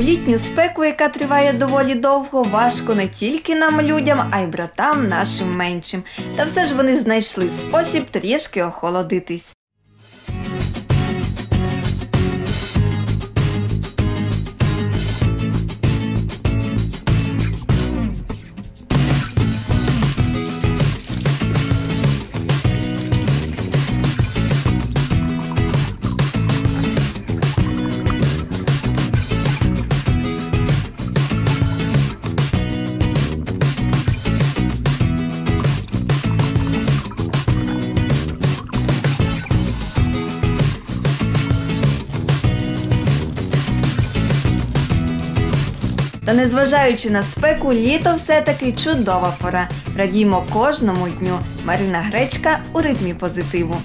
У літню спеку, яка триває доволі довго, важко не тільки нам людям, а й братам нашим меншим. Та все ж вони знайшли спосіб трішки охолодитись. Та незважаючи на спеку, літо все-таки чудова пора. Радімо кожному дню. Марина Гречка у ритмі позитиву.